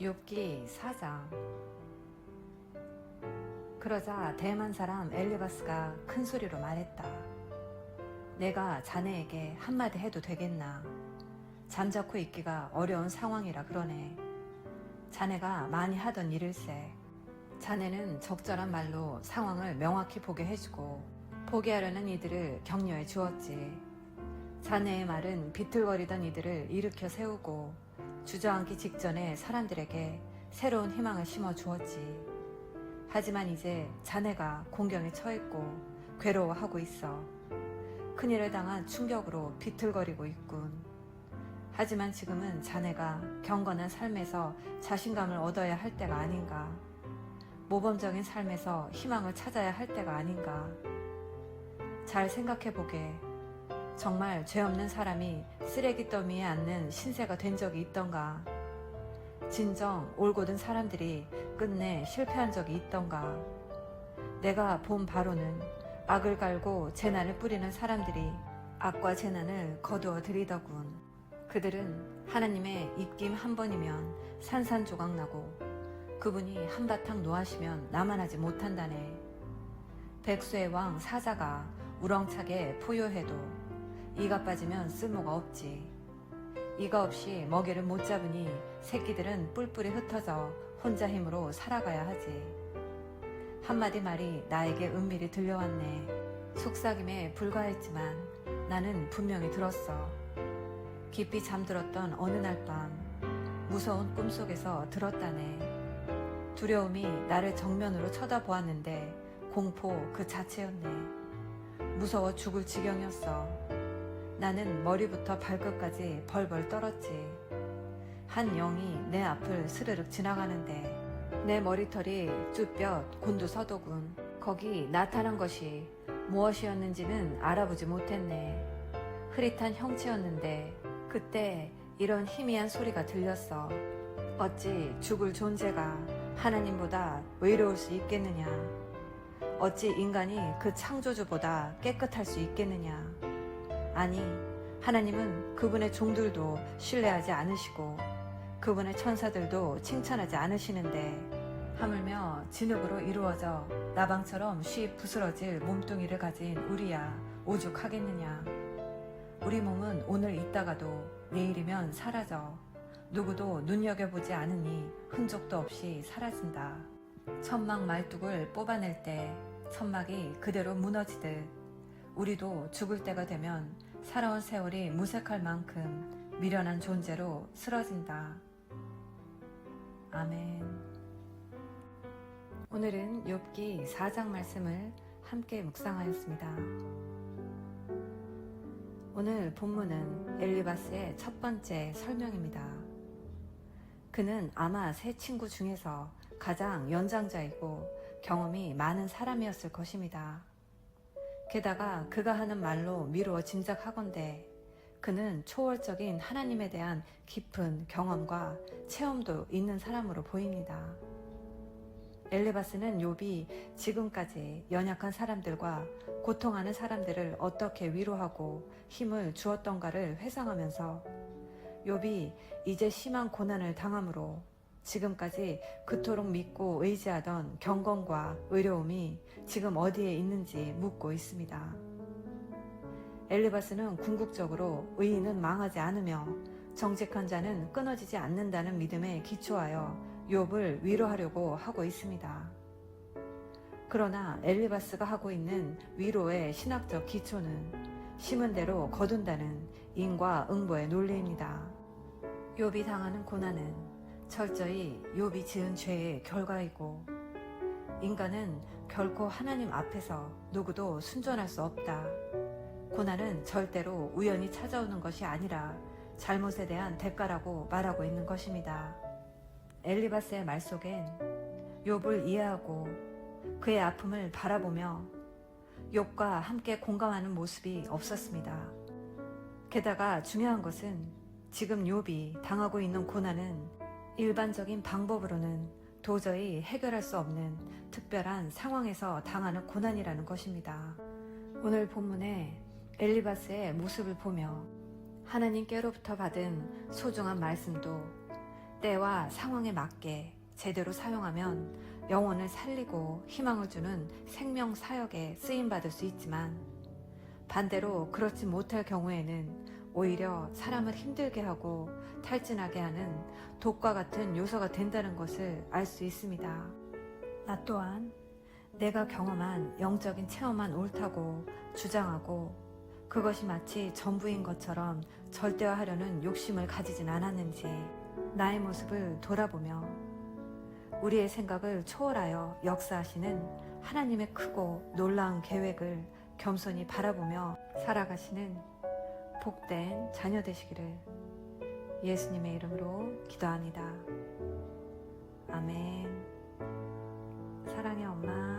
욥기 4장 그러자 대만 사람 엘리바스가 큰 소리로 말했다. 내가 자네에게 한마디 해도 되겠나? 잠자코 있기가 어려운 상황이라 그러네. 자네가 많이 하던 일일세. 자네는 적절한 말로 상황을 명확히 보게 해주고 포기하려는 이들을 격려해 주었지. 자네의 말은 비틀거리던 이들을 일으켜 세우고 주저앉기 직전에 사람들에게 새로운 희망을 심어 주었지. 하지만 이제 자네가 공경에 처했고 괴로워하고 있어. 큰일을 당한 충격으로 비틀거리고 있군. 하지만 지금은 자네가 경건한 삶에서 자신감을 얻어야 할 때가 아닌가. 모범적인 삶에서 희망을 찾아야 할 때가 아닌가. 잘 생각해 보게. 정말 죄 없는 사람이 쓰레기 더미에 앉는 신세가 된 적이 있던가? 진정 올곧은 사람들이 끝내 실패한 적이 있던가? 내가 본 바로는 악을 갈고 재난을 뿌리는 사람들이 악과 재난을 거두어 들이더군. 그들은 하나님의 입김 한 번이면 산산조각 나고 그분이 한바탕 노하시면 나만 하지 못한다네. 백수의 왕 사자가 우렁차게 포효해도 이가 빠지면 쓸모가 없지. 이가 없이 먹이를 못 잡으니 새끼들은 뿔뿔이 흩어져 혼자 힘으로 살아가야 하지. 한마디 말이 나에게 은밀히 들려왔네. 속삭임에 불과했지만 나는 분명히 들었어. 깊이 잠들었던 어느 날 밤 무서운 꿈속에서 들었다네. 두려움이 나를 정면으로 쳐다보았는데 공포 그 자체였네. 무서워 죽을 지경이었어. 나는 머리부터 발끝까지 벌벌 떨었지. 한 영이 내 앞을 스르륵 지나가는데 내 머리털이 쭈뼛 곤두서더군. 거기 나타난 것이 무엇이었는지는 알아보지 못했네. 흐릿한 형체였는데 그때 이런 희미한 소리가 들렸어. 어찌 죽을 존재가 하나님보다 외로울 수 있겠느냐? 어찌 인간이 그 창조주보다 깨끗할 수 있겠느냐? 아니, 하나님은 그분의 종들도 신뢰하지 않으시고 그분의 천사들도 칭찬하지 않으시는데 하물며 진흙으로 이루어져 나방처럼 쉬 부스러질 몸뚱이를 가진 우리야 오죽하겠느냐. 우리 몸은 오늘 있다가도 내일이면 사라져. 누구도 눈여겨보지 않으니 흔적도 없이 사라진다. 천막 말뚝을 뽑아낼 때 천막이 그대로 무너지듯 우리도 죽을 때가 되면 살아온 세월이 무색할 만큼 미련한 존재로 쓰러진다. 아멘. 오늘은 욥기 4장 말씀을 함께 묵상하였습니다. 오늘 본문은 엘리바스의 첫 번째 설명입니다. 그는 아마 세 친구 중에서 가장 연장자이고 경험이 많은 사람이었을 것입니다. 게다가 그가 하는 말로 미루어 짐작하건대 그는 초월적인 하나님에 대한 깊은 경험과 체험도 있는 사람으로 보입니다. 엘리바스는 욥이 지금까지 연약한 사람들과 고통하는 사람들을 어떻게 위로하고 힘을 주었던가를 회상하면서 욥이 이제 심한 고난을 당함으로 지금까지 그토록 믿고 의지하던 경건과 의로움이 지금 어디에 있는지 묻고 있습니다. 엘리바스는 궁극적으로 의인은 망하지 않으며 정직한 자는 끊어지지 않는다는 믿음에 기초하여 욥을 위로하려고 하고 있습니다. 그러나 엘리바스가 하고 있는 위로의 신학적 기초는 심은 대로 거둔다는 인과 응보의 논리입니다. 욥이 당하는 고난은 철저히 욥이 지은 죄의 결과이고 인간은 결코 하나님 앞에서 누구도 순전할 수 없다. 고난은 절대로 우연히 찾아오는 것이 아니라 잘못에 대한 대가라고 말하고 있는 것입니다. 엘리바스의 말 속엔 욥을 이해하고 그의 아픔을 바라보며 욥과 함께 공감하는 모습이 없었습니다. 게다가 중요한 것은 지금 욥이 당하고 있는 고난은 일반적인 방법으로는 도저히 해결할 수 없는 특별한 상황에서 당하는 고난이라는 것입니다. 오늘 본문에 엘리바스의 모습을 보며 하나님께로부터 받은 소중한 말씀도 때와 상황에 맞게 제대로 사용하면 영혼을 살리고 희망을 주는 생명 사역에 쓰임 받을 수 있지만 반대로 그렇지 못할 경우에는 오히려 사람을 힘들게 하고 탈진하게 하는 독과 같은 요소가 된다는 것을 알 수 있습니다. 나 또한 내가 경험한 영적인 체험만 옳다고 주장하고 그것이 마치 전부인 것처럼 절대화하려는 욕심을 가지진 않았는지 나의 모습을 돌아보며 우리의 생각을 초월하여 역사하시는 하나님의 크고 놀라운 계획을 겸손히 바라보며 살아가시는 복된 자녀 되시기를 예수님의 이름으로 기도합니다. 아멘. 사랑의 엄마.